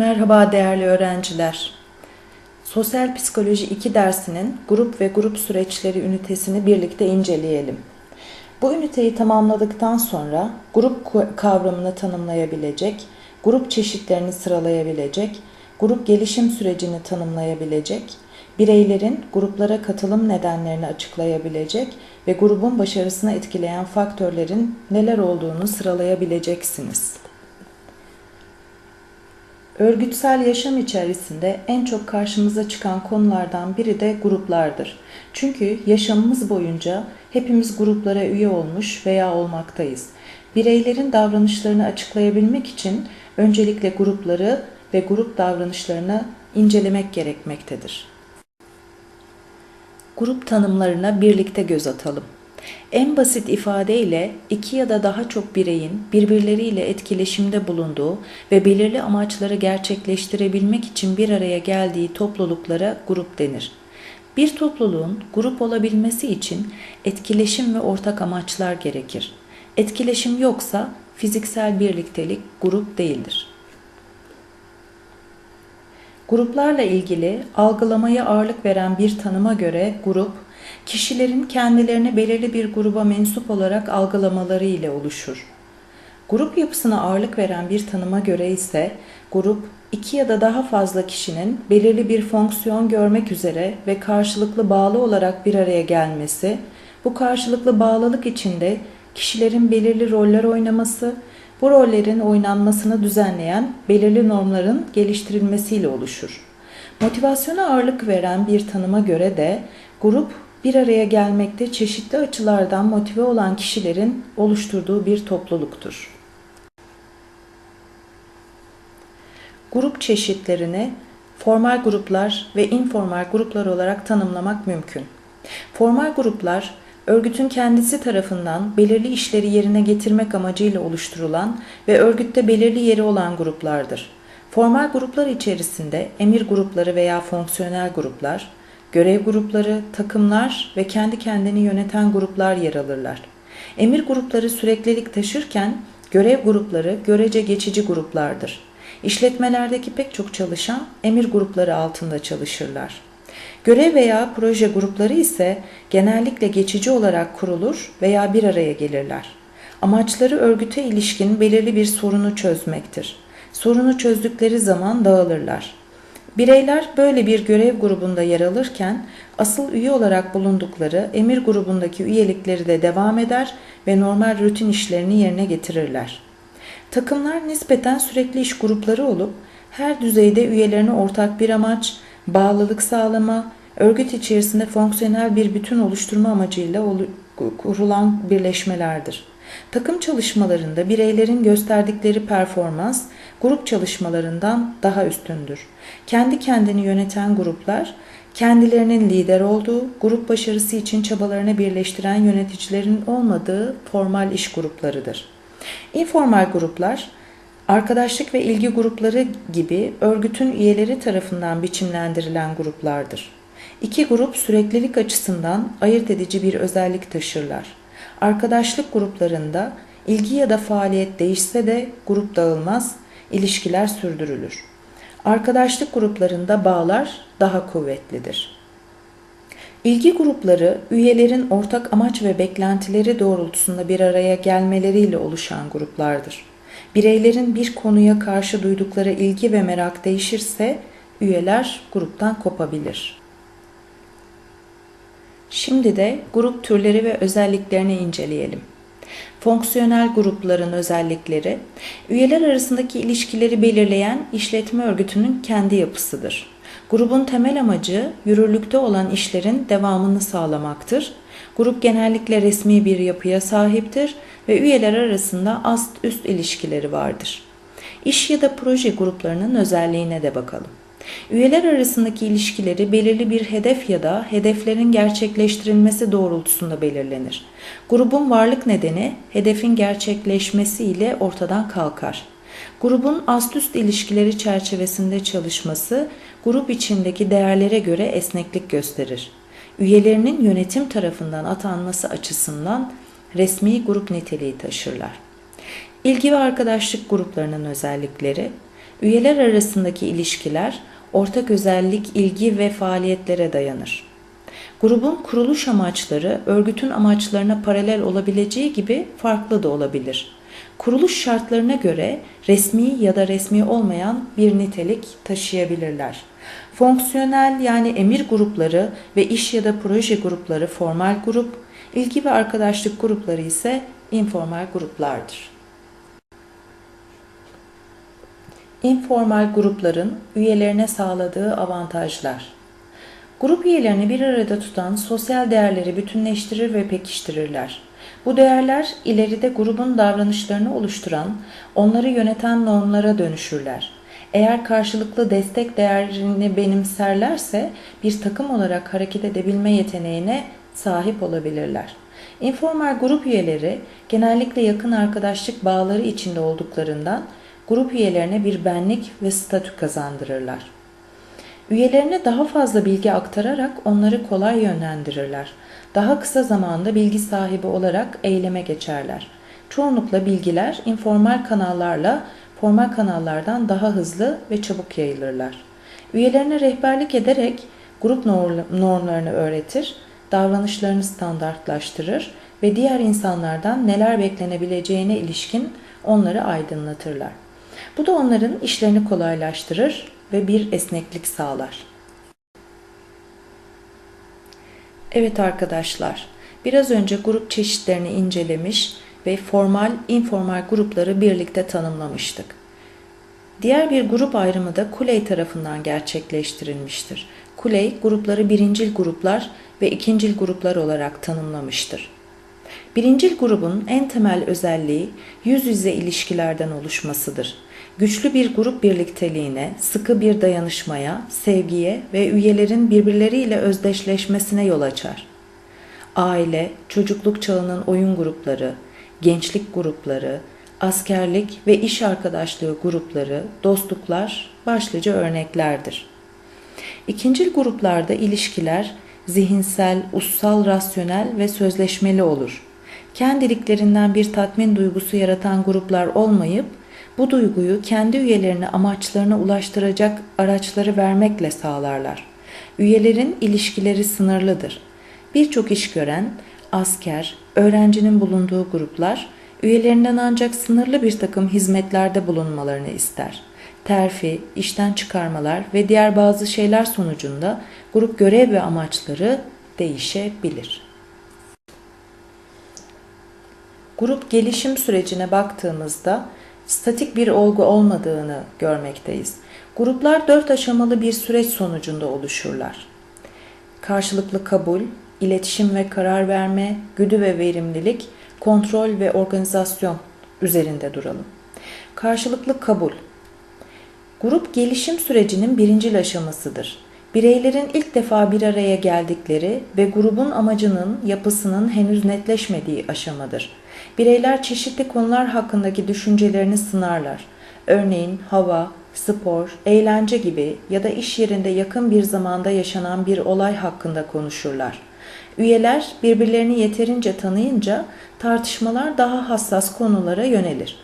Merhaba değerli öğrenciler. Sosyal Psikoloji 2 dersinin grup ve grup süreçleri ünitesini birlikte inceleyelim. Bu üniteyi tamamladıktan sonra grup kavramını tanımlayabilecek, grup çeşitlerini sıralayabilecek, grup gelişim sürecini tanımlayabilecek, bireylerin gruplara katılım nedenlerini açıklayabilecek ve grubun başarısını etkileyen faktörlerin neler olduğunu sıralayabileceksiniz. Örgütsel yaşam içerisinde en çok karşımıza çıkan konulardan biri de gruplardır. Çünkü yaşamımız boyunca hepimiz gruplara üye olmuş veya olmaktayız. Bireylerin davranışlarını açıklayabilmek için öncelikle grupları ve grup davranışlarını incelemek gerekmektedir. Grup tanımlarına birlikte göz atalım. En basit ifadeyle iki ya da daha çok bireyin birbirleriyle etkileşimde bulunduğu ve belirli amaçları gerçekleştirebilmek için bir araya geldiği topluluklara grup denir. Bir topluluğun grup olabilmesi için etkileşim ve ortak amaçlar gerekir. Etkileşim yoksa fiziksel birliktelik grup değildir. Gruplarla ilgili algılamaya ağırlık veren bir tanıma göre grup, kişilerin kendilerini belirli bir gruba mensup olarak algılamaları ile oluşur. Grup yapısına ağırlık veren bir tanıma göre ise grup iki ya da daha fazla kişinin belirli bir fonksiyon görmek üzere ve karşılıklı bağlı olarak bir araya gelmesi, bu karşılıklı bağlılık içinde kişilerin belirli roller oynaması, bu rollerin oynanmasını düzenleyen belirli normların geliştirilmesiyle oluşur. Motivasyona ağırlık veren bir tanıma göre de grup bir araya gelmekte çeşitli açılardan motive olan kişilerin oluşturduğu bir topluluktur. Grup çeşitlerini formal gruplar ve informal gruplar olarak tanımlamak mümkün. Formal gruplar örgütün kendisi tarafından belirli işleri yerine getirmek amacıyla oluşturulan ve örgütte belirli yeri olan gruplardır. Formal gruplar içerisinde emir grupları veya fonksiyonel gruplar, görev grupları, takımlar ve kendi kendini yöneten gruplar yer alırlar. Emir grupları süreklilik taşırken görev grupları görece geçici gruplardır. İşletmelerdeki pek çok çalışan emir grupları altında çalışırlar. Görev veya proje grupları ise genellikle geçici olarak kurulur veya bir araya gelirler. Amaçları örgüte ilişkin belirli bir sorunu çözmektir. Sorunu çözdükleri zaman dağılırlar. Bireyler böyle bir görev grubunda yer alırken asıl üye olarak bulundukları emir grubundaki üyelikleri de devam eder ve normal rutin işlerini yerine getirirler. Takımlar nispeten sürekli iş grupları olup her düzeyde üyelerine ortak bir amaç, bağlılık sağlama, örgüt içerisinde fonksiyonel bir bütün oluşturma amacıyla kurulan birleşmelerdir. Takım çalışmalarında bireylerin gösterdikleri performans grup çalışmalarından daha üstündür. Kendi kendini yöneten gruplar, kendilerinin lider olduğu, grup başarısı için çabalarını birleştiren yöneticilerin olmadığı formal iş gruplarıdır. İnformal gruplar, arkadaşlık ve ilgi grupları gibi örgütün üyeleri tarafından biçimlendirilen gruplardır. İki grup süreklilik açısından ayırt edici bir özellik taşırlar. Arkadaşlık gruplarında ilgi ya da faaliyet değişse de grup dağılmaz, ilişkiler sürdürülür. Arkadaşlık gruplarında bağlar daha kuvvetlidir. İlgi grupları üyelerin ortak amaç ve beklentileri doğrultusunda bir araya gelmeleriyle oluşan gruplardır. Bireylerin bir konuya karşı duydukları ilgi ve merak değişirse üyeler gruptan kopabilir. Şimdi de grup türleri ve özelliklerini inceleyelim. Fonksiyonel grupların özellikleri, üyeler arasındaki ilişkileri belirleyen işletme örgütünün kendi yapısıdır. Grubun temel amacı yürürlükte olan işlerin devamını sağlamaktır. Grup genellikle resmi bir yapıya sahiptir ve üyeler arasında ast-üst ilişkileri vardır. İş ya da proje gruplarının özelliğine de bakalım. Üyeler arasındaki ilişkileri belirli bir hedef ya da hedeflerin gerçekleştirilmesi doğrultusunda belirlenir. Grubun varlık nedeni hedefin gerçekleşmesi ile ortadan kalkar. Grubun ast-üst ilişkileri çerçevesinde çalışması grup içindeki değerlere göre esneklik gösterir. Üyelerinin yönetim tarafından atanması açısından resmi grup niteliği taşırlar. İlgi ve arkadaşlık gruplarının özellikleri Üyeler arasındaki ilişkiler ortak özellik, ilgi ve faaliyetlere dayanır. Grubun kuruluş amaçları örgütün amaçlarına paralel olabileceği gibi farklı da olabilir. Kuruluş şartlarına göre resmi ya da resmi olmayan bir nitelik taşıyabilirler. Fonksiyonel yani emir grupları ve iş ya da proje grupları formal grup, ilgi ve arkadaşlık grupları ise informal gruplardır. İnformal grupların üyelerine sağladığı avantajlar. Grup üyelerini bir arada tutan sosyal değerleri bütünleştirir ve pekiştirirler. Bu değerler ileride grubun davranışlarını oluşturan, onları yöneten normlara dönüşürler. Eğer karşılıklı destek değerini benimserlerse bir takım olarak hareket edebilme yeteneğine sahip olabilirler. Informal grup üyeleri genellikle yakın arkadaşlık bağları içinde olduklarından grup üyelerine bir benlik ve statü kazandırırlar. Üyelerine daha fazla bilgi aktararak onları kolay yönlendirirler. Daha kısa zamanda bilgi sahibi olarak eyleme geçerler. Çoğunlukla bilgiler informal kanallarla formal kanallardan daha hızlı ve çabuk yayılırlar. Üyelerine rehberlik ederek grup normlarını öğretir, davranışlarını standartlaştırır ve diğer insanlardan neler beklenebileceğine ilişkin onları aydınlatırlar. Bu da onların işlerini kolaylaştırır ve bir esneklik sağlar. Evet arkadaşlar, biraz önce grup çeşitlerini incelemiş ve formal, informal grupları birlikte tanımlamıştık. Diğer bir grup ayrımı da Kuley tarafından gerçekleştirilmiştir. Kuley, grupları birincil gruplar ve ikincil gruplar olarak tanımlamıştır. Birincil grubun en temel özelliği yüz yüze ilişkilerden oluşmasıdır. Güçlü bir grup birlikteliğine, sıkı bir dayanışmaya, sevgiye ve üyelerin birbirleriyle özdeşleşmesine yol açar. Aile, çocukluk çağının oyun grupları, gençlik grupları, askerlik ve iş arkadaşlığı grupları, dostluklar başlıca örneklerdir. İkincil gruplarda ilişkiler zihinsel, ussal, rasyonel ve sözleşmeli olur. Kendiliklerinden bir tatmin duygusu yaratan gruplar olmayıp bu duyguyu kendi üyelerine amaçlarına ulaştıracak araçları vermekle sağlarlar. Üyelerin ilişkileri sınırlıdır. Birçok iş gören, asker, öğrencinin bulunduğu gruplar üyelerinden ancak sınırlı bir takım hizmetlerde bulunmalarını ister. Terfi, işten çıkarmalar ve diğer bazı şeyler sonucunda grup görev ve amaçları değişebilir. Grup gelişim sürecine baktığımızda statik bir olgu olmadığını görmekteyiz. Gruplar dört aşamalı bir süreç sonucunda oluşurlar. Karşılıklı kabul, iletişim ve karar verme, güdü ve verimlilik, kontrol ve organizasyon üzerinde duralım. Karşılıklı kabul. Grup gelişim sürecinin birincil aşamasıdır. Bireylerin ilk defa bir araya geldikleri ve grubun amacının, yapısının henüz netleşmediği aşamadır. Bireyler çeşitli konular hakkındaki düşüncelerini sınarlar. Örneğin hava, spor, eğlence gibi ya da iş yerinde yakın bir zamanda yaşanan bir olay hakkında konuşurlar. Üyeler birbirlerini yeterince tanıyınca tartışmalar daha hassas konulara yönelir.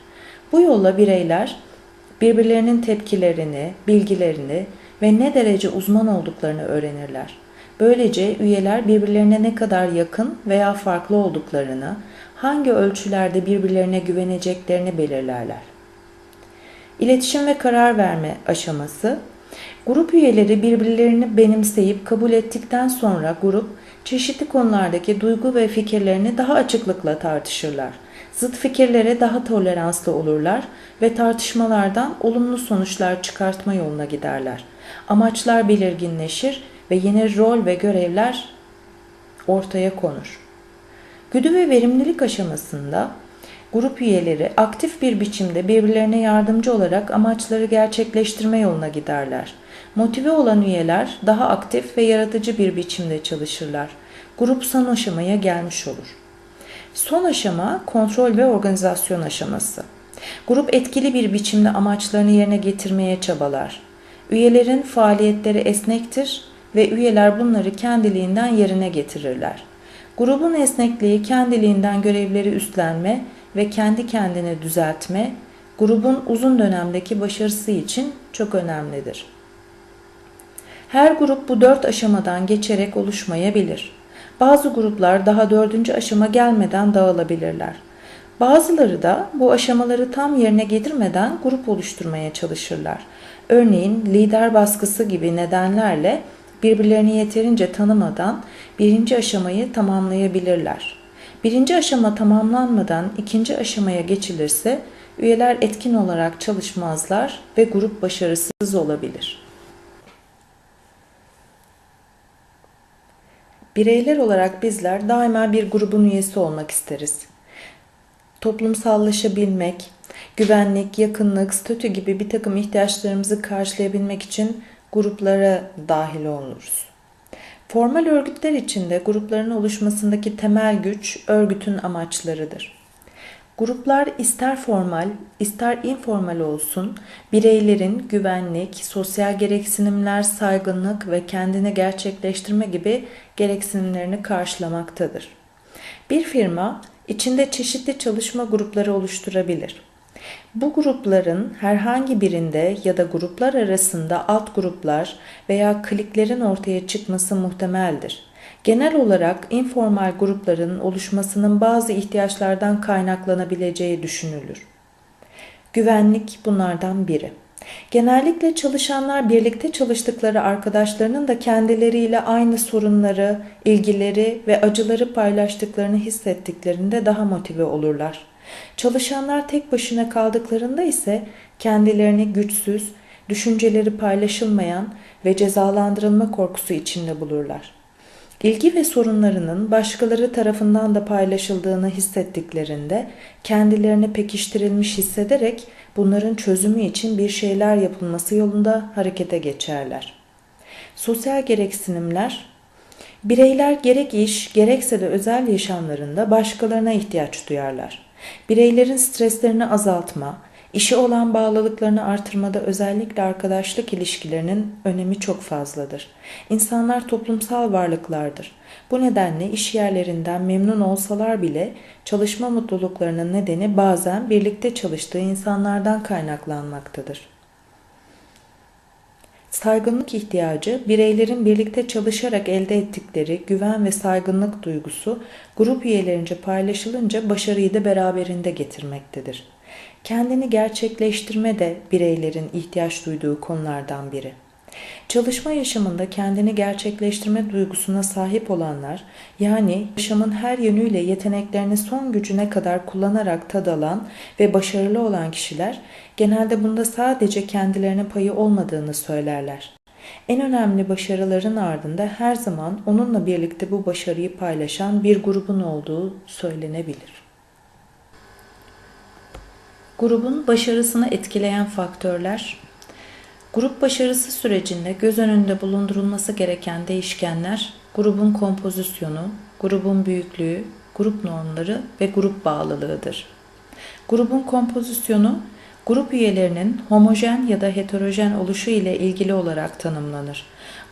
Bu yolla bireyler birbirlerinin tepkilerini, bilgilerini ve ne derece uzman olduklarını öğrenirler. Böylece üyeler birbirlerine ne kadar yakın veya farklı olduklarını, hangi ölçülerde birbirlerine güveneceklerini belirlerler. İletişim ve karar verme aşaması Grup üyeleri birbirlerini benimseyip kabul ettikten sonra grup çeşitli konulardaki duygu ve fikirlerini daha açıklıkla tartışırlar. Zıt fikirlere daha toleranslı olurlar ve tartışmalardan olumlu sonuçlar çıkartma yoluna giderler. Amaçlar belirginleşir ve yeni rol ve görevler ortaya konur. Güdü ve verimlilik aşamasında grup üyeleri aktif bir biçimde birbirlerine yardımcı olarak amaçları gerçekleştirme yoluna giderler. Motive olan üyeler daha aktif ve yaratıcı bir biçimde çalışırlar. Grup son aşamaya gelmiş olur. Son aşama kontrol ve organizasyon aşaması. Grup etkili bir biçimde amaçlarını yerine getirmeye çabalar. Üyelerin faaliyetleri esnektir ve üyeler bunları kendiliğinden yerine getirirler. Grubun esnekliği kendiliğinden görevleri üstlenme ve kendi kendine düzeltme, grubun uzun dönemdeki başarısı için çok önemlidir. Her grup bu dört aşamadan geçerek oluşmayabilir. Bazı gruplar daha dördüncü aşama gelmeden dağılabilirler. Bazıları da bu aşamaları tam yerine getirmeden grup oluşturmaya çalışırlar. Örneğin lider baskısı gibi nedenlerle birbirlerini yeterince tanımadan birinci aşamayı tamamlayabilirler. Birinci aşama tamamlanmadan ikinci aşamaya geçilirse üyeler etkin olarak çalışmazlar ve grup başarısız olabilir. Bireyler olarak bizler daima bir grubun üyesi olmak isteriz. Toplumsallaşabilmek, güvenlik, yakınlık, statü gibi bir takım ihtiyaçlarımızı karşılayabilmek için gruplara dahil oluruz. Formal örgütler içinde grupların oluşmasındaki temel güç örgütün amaçlarıdır. Gruplar ister formal, ister informal olsun, bireylerin güvenlik, sosyal gereksinimler, saygınlık ve kendini gerçekleştirme gibi gereksinimlerini karşılamaktadır. Bir firma içinde çeşitli çalışma grupları oluşturabilir. Bu grupların herhangi birinde ya da gruplar arasında alt gruplar veya kliklerin ortaya çıkması muhtemeldir. Genel olarak informal grupların oluşmasının bazı ihtiyaçlardan kaynaklanabileceği düşünülür. Güvenlik bunlardan biri. Genellikle çalışanlar birlikte çalıştıkları arkadaşlarının da kendileriyle aynı sorunları, ilgileri ve acıları paylaştıklarını hissettiklerinde daha motive olurlar. Çalışanlar tek başına kaldıklarında ise kendilerini güçsüz, düşünceleri paylaşılmayan ve cezalandırılma korkusu içinde bulurlar. İlgi ve sorunlarının başkaları tarafından da paylaşıldığını hissettiklerinde kendilerini pekiştirilmiş hissederek bunların çözümü için bir şeyler yapılması yolunda harekete geçerler. Sosyal gereksinimler Bireyler gerek iş gerekse de özel yaşamlarında başkalarına ihtiyaç duyarlar. Bireylerin streslerini azaltma, işi olan bağlılıklarını artırmada özellikle arkadaşlık ilişkilerinin önemi çok fazladır. İnsanlar toplumsal varlıklardır. Bu nedenle iş yerlerinden memnun olsalar bile çalışma mutluluklarının nedeni bazen birlikte çalıştığı insanlardan kaynaklanmaktadır. Saygınlık ihtiyacı, bireylerin birlikte çalışarak elde ettikleri güven ve saygınlık duygusu grup üyelerince paylaşılınca başarıyı da beraberinde getirmektedir. Kendini gerçekleştirme de bireylerin ihtiyaç duyduğu konulardan biri. Çalışma yaşamında kendini gerçekleştirme duygusuna sahip olanlar, yani yaşamın her yönüyle yeteneklerini son gücüne kadar kullanarak tad alan ve başarılı olan kişiler, genelde bunda sadece kendilerine payı olmadığını söylerler. En önemli başarıların ardında her zaman onunla birlikte bu başarıyı paylaşan bir grubun olduğu söylenebilir. Grubun başarısını etkileyen faktörler Grup başarısı sürecinde göz önünde bulundurulması gereken değişkenler grubun kompozisyonu, grubun büyüklüğü, grup normları ve grup bağlılığıdır. Grubun kompozisyonu grup üyelerinin homojen ya da heterojen oluşu ile ilgili olarak tanımlanır.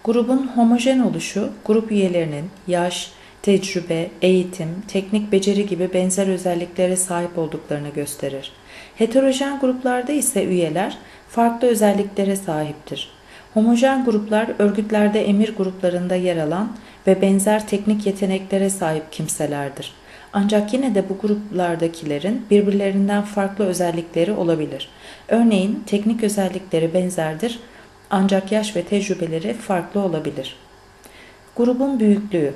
Grubun homojen oluşu grup üyelerinin yaş, tecrübe, eğitim, teknik beceri gibi benzer özelliklere sahip olduklarını gösterir. Heterojen gruplarda ise üyeler farklı özelliklere sahiptir. Homojen gruplar örgütlerde emir gruplarında yer alan ve benzer teknik yeteneklere sahip kimselerdir. Ancak yine de bu gruplardakilerin birbirlerinden farklı özellikleri olabilir. Örneğin teknik özellikleri benzerdir ancak yaş ve tecrübeleri farklı olabilir. Grubun büyüklüğü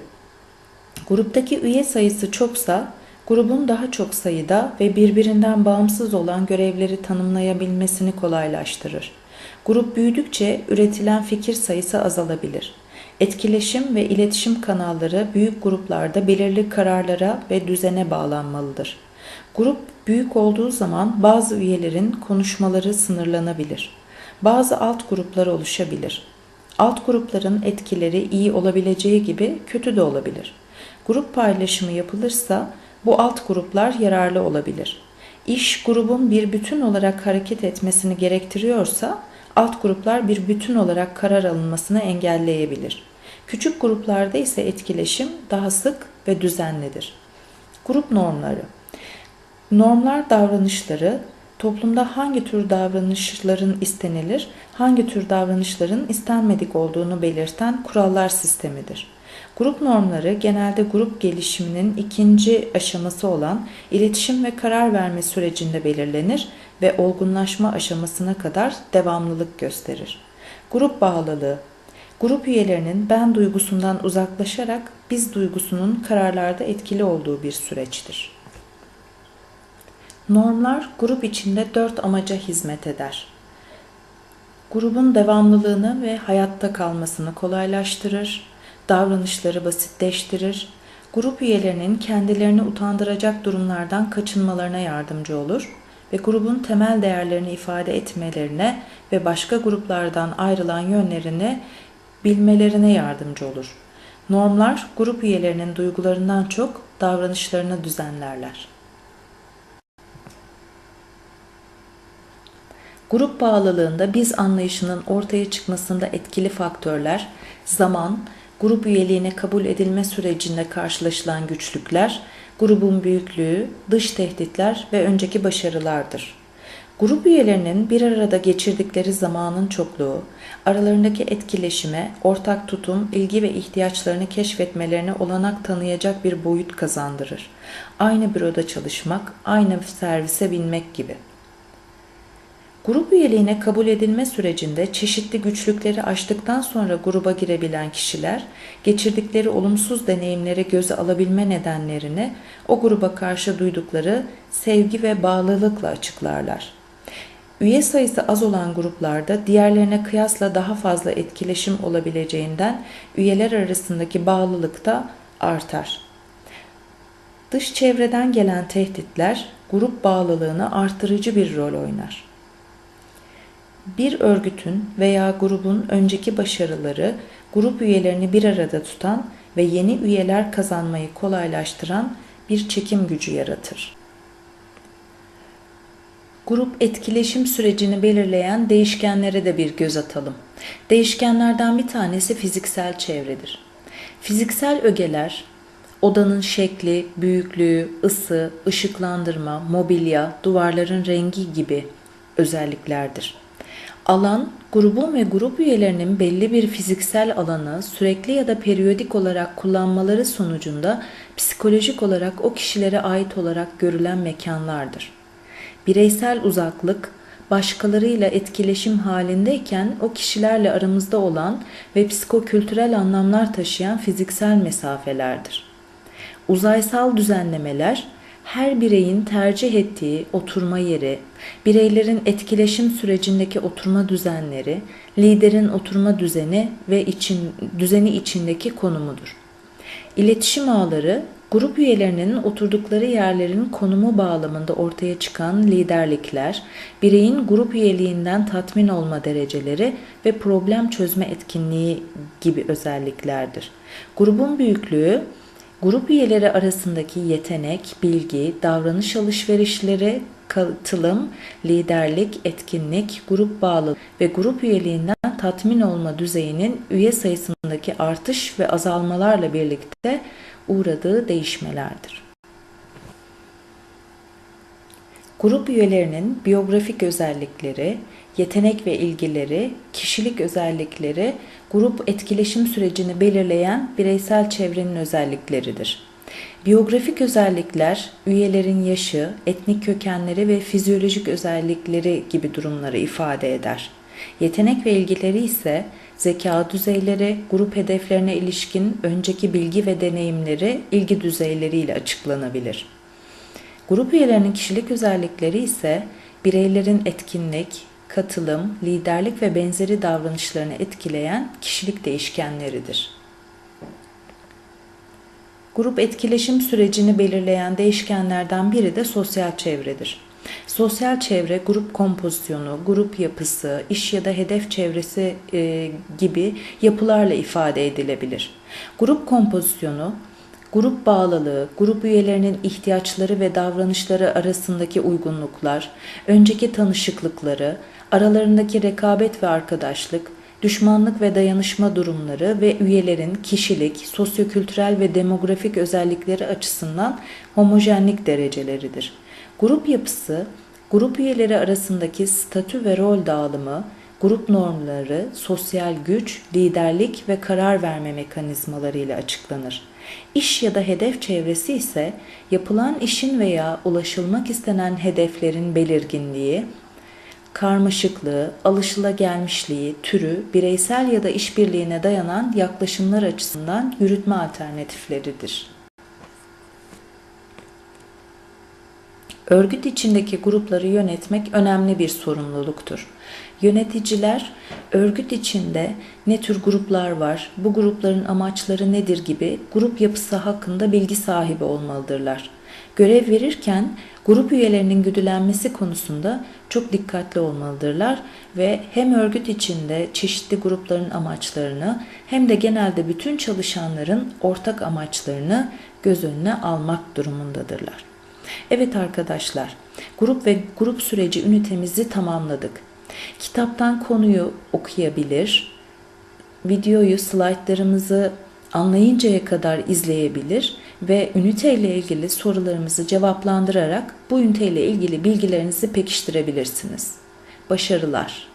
Gruptaki üye sayısı çoksa grubun daha çok sayıda ve birbirinden bağımsız olan görevleri tanımlayabilmesini kolaylaştırır. Grup büyüdükçe üretilen fikir sayısı azalabilir. Etkileşim ve iletişim kanalları büyük gruplarda belirli kararlara ve düzene bağlanmalıdır. Grup büyük olduğu zaman bazı üyelerin konuşmaları sınırlanabilir. Bazı alt gruplar oluşabilir. Alt grupların etkileri iyi olabileceği gibi kötü de olabilir. Grup paylaşımı yapılırsa bu alt gruplar yararlı olabilir. İş grubun bir bütün olarak hareket etmesini gerektiriyorsa alt gruplar bir bütün olarak karar alınmasını engelleyebilir. Küçük gruplarda ise etkileşim daha sık ve düzenlidir. Grup normları Normlar davranışları, toplumda hangi tür davranışların istenilir, hangi tür davranışların istenmedik olduğunu belirten kurallar sistemidir. Grup normları genelde grup gelişiminin ikinci aşaması olan iletişim ve karar verme sürecinde belirlenir ve olgunlaşma aşamasına kadar devamlılık gösterir. Grup bağlılığı Grup üyelerinin ben duygusundan uzaklaşarak biz duygusunun kararlarda etkili olduğu bir süreçtir. Normlar grup içinde dört amaca hizmet eder. Grubun devamlılığını ve hayatta kalmasını kolaylaştırır, davranışları basitleştirir, grup üyelerinin kendilerini utandıracak durumlardan kaçınmalarına yardımcı olur ve grubun temel değerlerini ifade etmelerine ve başka gruplardan ayrılan yönlerini bilmelerine yardımcı olur. Normlar grup üyelerinin duygularından çok davranışlarını düzenlerler. Grup bağlılığında biz anlayışının ortaya çıkmasında etkili faktörler, zaman, grup üyeliğine kabul edilme sürecinde karşılaşılan güçlükler, grubun büyüklüğü, dış tehditler ve önceki başarılardır. Grup üyelerinin bir arada geçirdikleri zamanın çokluğu, aralarındaki etkileşime, ortak tutum, ilgi ve ihtiyaçlarını keşfetmelerine olanak tanıyacak bir boyut kazandırır. Aynı büroda çalışmak, aynı servise binmek gibi. Grup üyeliğine kabul edilme sürecinde çeşitli güçlükleri aştıktan sonra gruba girebilen kişiler, geçirdikleri olumsuz deneyimleri göze alabilme nedenlerini o gruba karşı duydukları sevgi ve bağlılıkla açıklarlar. Üye sayısı az olan gruplarda diğerlerine kıyasla daha fazla etkileşim olabileceğinden üyeler arasındaki bağlılık da artar. Dış çevreden gelen tehditler grup bağlılığını artırıcı bir rol oynar. Bir örgütün veya grubun önceki başarıları grup üyelerini bir arada tutan ve yeni üyeler kazanmayı kolaylaştıran bir çekim gücü yaratır. Grup etkileşim sürecini belirleyen değişkenlere de bir göz atalım. Değişkenlerden bir tanesi fiziksel çevredir. Fiziksel ögeler odanın şekli, büyüklüğü, ısı, ışıklandırma, mobilya, duvarların rengi gibi özelliklerdir. Alan, grubun ve grup üyelerinin belli bir fiziksel alanı sürekli ya da periyodik olarak kullanmaları sonucunda psikolojik olarak o kişilere ait olarak görülen mekanlardır. Bireysel uzaklık, başkalarıyla etkileşim halindeyken o kişilerle aramızda olan ve psikokültürel anlamlar taşıyan fiziksel mesafelerdir. Uzaysal düzenlemeler, her bireyin tercih ettiği oturma yeri, bireylerin etkileşim sürecindeki oturma düzenleri, liderin oturma düzeni ve için, düzeni içindeki konumudur. İletişim ağları Grup üyelerinin oturdukları yerlerin konumu bağlamında ortaya çıkan liderlikler, bireyin grup üyeliğinden tatmin olma dereceleri ve problem çözme etkinliği gibi özelliklerdir. Grubun büyüklüğü, grup üyeleri arasındaki yetenek, bilgi, davranış alışverişleri, katılım, liderlik, etkinlik, grup bağlı ve grup üyeliğinden tatmin olma düzeyinin üye sayısındaki artış ve azalmalarla birlikte uğradığı değişmelerdir. Grup üyelerinin biyografik özellikleri, yetenek ve ilgileri, kişilik özellikleri grup etkileşim sürecini belirleyen bireysel çevrenin özellikleridir. Biyografik özellikler üyelerin yaşı, etnik kökenleri ve fizyolojik özellikleri gibi durumları ifade eder. Yetenek ve ilgileri ise zeka düzeyleri, grup hedeflerine ilişkin önceki bilgi ve deneyimleri ilgi düzeyleriyle açıklanabilir. Grup üyelerinin kişilik özellikleri ise bireylerin etkinlik, katılım, liderlik ve benzeri davranışlarını etkileyen kişilik değişkenleridir. Grup etkileşim sürecini belirleyen değişkenlerden biri de sosyal çevredir. Sosyal çevre, grup kompozisyonu, grup yapısı, iş ya da hedef çevresi e, gibi yapılarla ifade edilebilir. Grup kompozisyonu, grup bağlılığı, grup üyelerinin ihtiyaçları ve davranışları arasındaki uygunluklar, önceki tanışıklıkları, aralarındaki rekabet ve arkadaşlık, düşmanlık ve dayanışma durumları ve üyelerin kişilik, sosyokültürel ve demografik özellikleri açısından homojenlik dereceleridir. Grup yapısı grup üyeleri arasındaki statü ve rol dağılımı, grup normları, sosyal güç, liderlik ve karar verme mekanizmaları ile açıklanır. İş ya da hedef çevresi ise yapılan işin veya ulaşılmak istenen hedeflerin belirginliği, karmaşıklığı, alışılagelmişliği, türü, bireysel ya da işbirliğine dayanan yaklaşımlar açısından yürütme alternatifleridir. Örgüt içindeki grupları yönetmek önemli bir sorumluluktur. Yöneticiler örgüt içinde ne tür gruplar var, bu grupların amaçları nedir gibi grup yapısı hakkında bilgi sahibi olmalıdırlar. Görev verirken grup üyelerinin güdülenmesi konusunda çok dikkatli olmalıdırlar ve hem örgüt içinde çeşitli grupların amaçlarını hem de genelde bütün çalışanların ortak amaçlarını göz önüne almak durumundadırlar. Evet arkadaşlar, grup ve grup süreci ünitemizi tamamladık. Kitaptan konuyu okuyabilir, videoyu, slaytlarımızı anlayıncaya kadar izleyebilir ve ünite ile ilgili sorularımızı cevaplandırarak bu ünite ile ilgili bilgilerinizi pekiştirebilirsiniz. Başarılar.